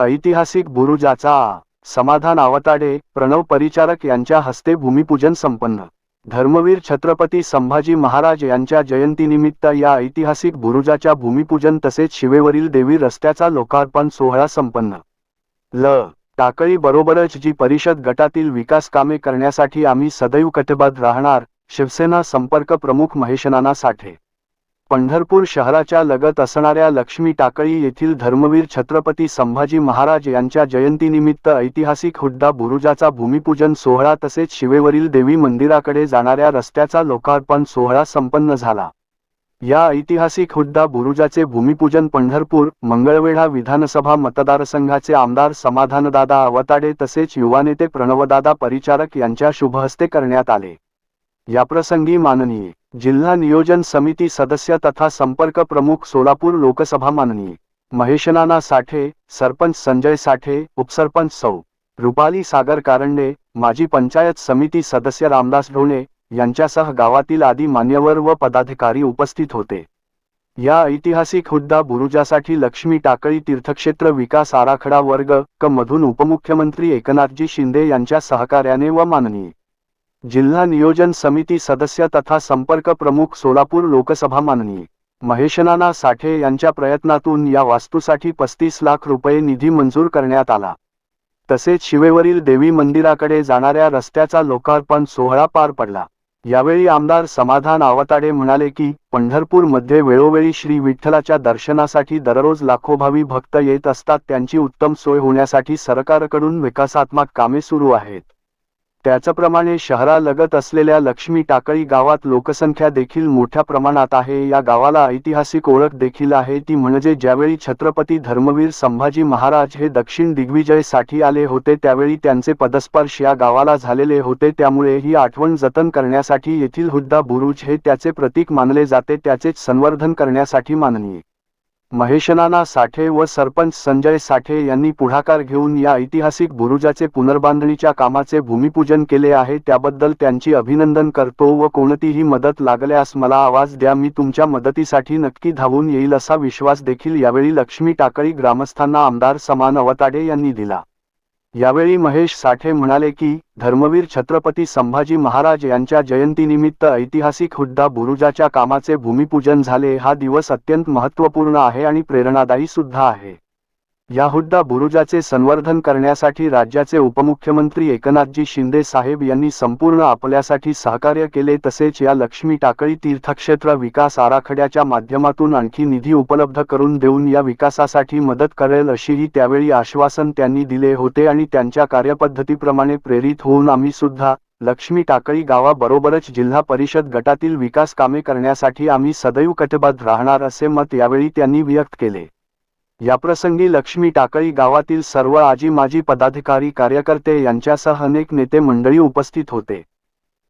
ऐतिहासिक बुरुजाचा समाधान आवताडे प्रणव परिचारक यांच्या हस्ते भूमिपूजन संपन्न. धर्मवीर छत्रपती संभाजी महाराज यांच्या जयंतीनिमित्त या ऐतिहासिक बुरुजाच्या भूमिपूजन तसेच शिवेवरील देवी रस्त्याचा लोकार्पण सोहळा संपन्न. ल. टाकळी बरोबरच जी परिषद गटातील विकास कामे करण्यासाठी आम्ही सदैव कटिबद्ध राहणार शिवसेना संपर्क प्रमुख महेश नाना साठे. पंढरपूर शहराच्या लगत असणाऱ्या लक्ष्मी टाकळी येथील धर्मवीर छत्रपती संभाजी महाराज यांच्या जयंतीनिमित्त ऐतिहासिक हुड्डा बुरुजाचा भूमिपूजन सोहळा तसेच शिवेवरील देवी मंदिराकडे जाणाऱ्या रस्त्याचा लोकार्पण सोहळा संपन्न झाला. या ऐतिहासिक हुड्डा बुरुजाचे भूमिपूजन पंढरपूर मंगळवेढा विधानसभा मतदारसंघाचे आमदार समाधानदादा अवताडे तसेच युवानेते प्रणवदादा परिचारक यांच्या शुभहस्ते करण्यात आले. याप्रसंगी माननीय जिल्हा नियोजन समिती सदस्य तथा संपर्क प्रमुख सोलापूर लोकसभा माननीय. महेशनाना साठे सरपंच संजय साठे उपसरपंच सौ. रुपाली सागर कारंडे माजी पंचायत समिती सदस्य रामदास ढोणे यांच्यासह गावातील आदी मान्यवर व पदाधिकारी उपस्थित होते. या ऐतिहासिक हुद्दा बुरुजासाठी लक्ष्मी टाकळी तीर्थक्षेत्र विकास आराखडा वर्ग क मधून उपमुख्यमंत्री एकनाथजी शिंदे यांच्या सहकार्याने व माननीय. जिल्हा नियोजन समिती सदस्य तथा संपर्क प्रमुख सोलापूर लोकसभा माननीय महेशनाना साठे यांच्या प्रयत्नातून या वास्तूसाठी पस्तीस लाख रुपये निधी मंजूर करण्यात आला. तसेच शिवेवरील देवी मंदिराकडे जाणाऱ्या रस्त्याचा लोकार्पण सोहळा पार पडला. यावेळी आमदार समाधान आवताडे म्हणाले की पंढरपूरमध्ये वेळोवेळी श्री विठ्ठलाच्या दर्शनासाठी दररोज लाखो भावी भक्त येत असतात त्यांची उत्तम सोय होण्यासाठी सरकारकडून विकासात्मक कामे सुरू आहेत. त्याचप्रमाणे शहरालगत असलेल्या लक्ष्मी टाकळी गावात लोकसंख्या देखील मोठ्या प्रमाणात आहे. या गावाला ऐतिहासिक ओळख देखील आहे. ती म्हणजे ज्यावेळी छत्रपती धर्मवीर संभाजी महाराज हे दक्षिण दिग्विजयसाठी आले होते त्यावेळी त्यांचे पदस्पर्श या गावाला झालेले होते. त्यामुळे ही आठवण जतन करण्यासाठी येथील हुद्दा बुरुज हे त्याचे प्रतीक मानले जाते. त्याचेच संवर्धन करण्यासाठी माननीय महेशनाना साठे व सरपंच संजय साठे यांनी पुढाकार घेऊन या ऐतिहासिक बुरुजाचे पुनर्बांधणीच्या कामाचे भूमिपूजन केले आहे. त्याबद्दल त्यांची अभिनंदन करतो व कोणतीही मदत लागल्यास मला आवाज द्या. मी तुमच्या मदतीसाठी नक्की धावून येईल असा विश्वास देखील यावेळी लक्ष्मी टाकळी ग्रामस्थांना आमदार समान अवताडे यांनी दिला. यावेळी महेश साठे म्हणाले की धर्मवीर छत्रपती संभाजी महाराज यांच्या जयंतीनिमित्त ऐतिहासिक हुद्दा बुरुजाच्या कामाचे भूमिपूजन झाले. हा दिवस अत्यंत महत्त्वपूर्ण आहे आणि प्रेरणादायी सुद्धा आहे. या हुद्दा बुरुजाचे संवर्धन करण्यासाठी राज्याचे उपमुख्यमंत्री एकनाथजी शिंदे साहेब यांनी संपूर्ण आपल्यासाठी सहकार्य केले तसेच या लक्ष्मी टाकळी तीर्थक्षेत्र विकास आराखड्याच्या माध्यमातून आणखी निधी उपलब्ध करून देऊन या विकासासाठी मदत करेल अशीही त्यावेळी आश्वासन त्यांनी दिले होते आणि त्यांच्या कार्यपद्धतीप्रमाणे प्रेरित होऊन आम्ही सुद्धा लक्ष्मी टाकळी गावाबरोबरच जिल्हा परिषद गटातील विकास कामे करण्यासाठी आम्ही सदैव कटिबद्ध राहणार असे मत यावेळी त्यांनी व्यक्त केले. याप्रसंगी लक्ष्मी टाकळी गावातील सर्व आजी माजी पदाधिकारी कार्यकर्ते यांच्यासह अनेक नेते मंडळी उपस्थित होते.